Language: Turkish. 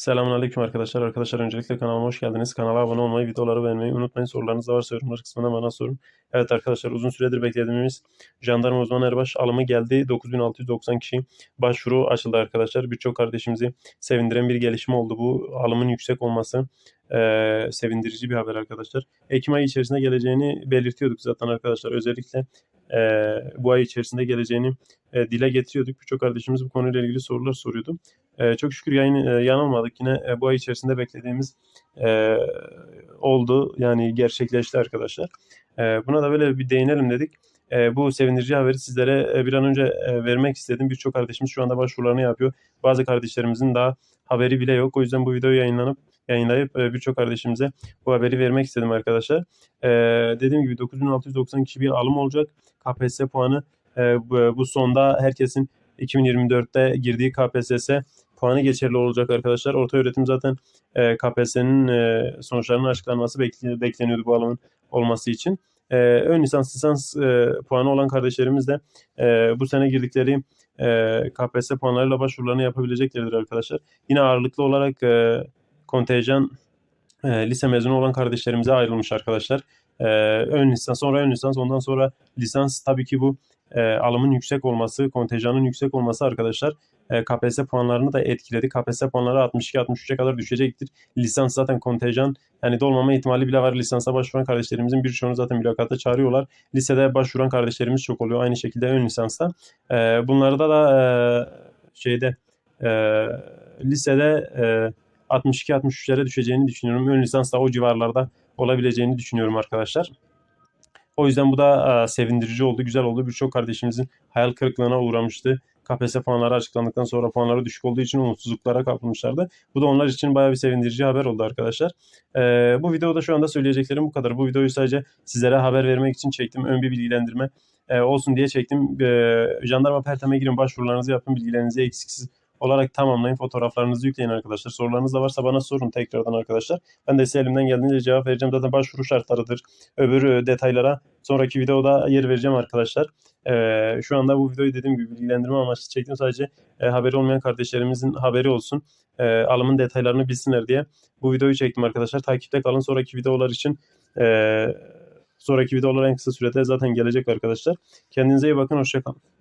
Selamünaleyküm arkadaşlar. Arkadaşlar öncelikle kanalıma hoş geldiniz. Kanala abone olmayı, videoları beğenmeyi unutmayın. Sorularınız da varsa yorumlar kısmına bana sorun. Evet arkadaşlar uzun süredir beklediğimiz jandarma uzman erbaş alımı geldi. 9690 kişi başvuru açıldı arkadaşlar. Birçok kardeşimizi sevindiren bir gelişme oldu bu. Alımın yüksek olması eee, sevindirici bir haber arkadaşlar. Ekim ayı içerisinde geleceğini belirtiyorduk zaten arkadaşlar. Özellikle eee, bu ay içerisinde geleceğini e, dile getiriyorduk. Birçok kardeşimiz bu konuyla ilgili sorular soruyordu. Ee, çok şükür yayın, e, yanılmadık. Yine e, bu ay içerisinde beklediğimiz e, oldu. Yani gerçekleşti arkadaşlar. Buna da böyle bir değinelim dedik. Bu sevindirici haberi sizlere bir an önce vermek istedim. Birçok kardeşimiz şu anda başvurularını yapıyor. Bazı kardeşlerimizin daha haberi bile yok. O yüzden bu video yayınlanıp yayınlayıp birçok kardeşimize bu haberi vermek istedim arkadaşlar. Dediğim gibi 9690 kişi bir alım olacak. KPSS puanı bu, bu sonda herkesin 2024'te girdiği KPSS puanı geçerli olacak arkadaşlar. Orta öğretim zaten e, KPSS'nin e, sonuçlarının açıklanması bekli- bekleniyordu bu alımın olması için. E, ön lisans lisans e, puanı olan kardeşlerimiz de e, bu sene girdikleri e, KPSS puanlarıyla başvurularını yapabileceklerdir arkadaşlar. Yine ağırlıklı olarak e, kontenjan e, lise mezunu olan kardeşlerimize ayrılmış arkadaşlar. E, ön lisans sonra ön lisans ondan sonra lisans tabii ki bu e, alımın yüksek olması, kontenjanın yüksek olması arkadaşlar e, KPSS puanlarını da etkiledi. KPSS puanları 62-63'e kadar düşecektir. Lisans zaten kontenjan yani dolmama ihtimali bile var. Lisansa başvuran kardeşlerimizin birçoğunu zaten mülakata çağırıyorlar. Lisede başvuran kardeşlerimiz çok oluyor. Aynı şekilde ön lisansta. E, bunlarda da e, şeyde e, lisede e, 62-63'lere düşeceğini düşünüyorum. Ön lisans da o civarlarda olabileceğini düşünüyorum arkadaşlar. O yüzden bu da e, sevindirici oldu, güzel oldu. Birçok kardeşimizin hayal kırıklığına uğramıştı. KPSS puanları açıklandıktan sonra puanları düşük olduğu için umutsuzluklara kapılmışlardı. Bu da onlar için bayağı bir sevindirici haber oldu arkadaşlar. E, bu videoda şu anda söyleyeceklerim bu kadar. Bu videoyu sadece sizlere haber vermek için çektim. Ön bir bilgilendirme e, olsun diye çektim. E, jandarma Pertem'e girin, başvurularınızı yapın, bilgilerinizi eksiksiz olarak tamamlayın. Fotoğraflarınızı yükleyin arkadaşlar. Sorularınız da varsa bana sorun tekrardan arkadaşlar. Ben de size elimden geldiğince cevap vereceğim. Zaten başvuru şartlarıdır. Öbür e, detaylara sonraki videoda yer vereceğim arkadaşlar. Ee, şu anda bu videoyu dediğim gibi bilgilendirme amaçlı çektim. Sadece e, haberi olmayan kardeşlerimizin haberi olsun. E, alımın detaylarını bilsinler diye bu videoyu çektim arkadaşlar. Takipte kalın. Sonraki videolar için e, sonraki videolar en kısa sürede zaten gelecek arkadaşlar. Kendinize iyi bakın. Hoşçakalın.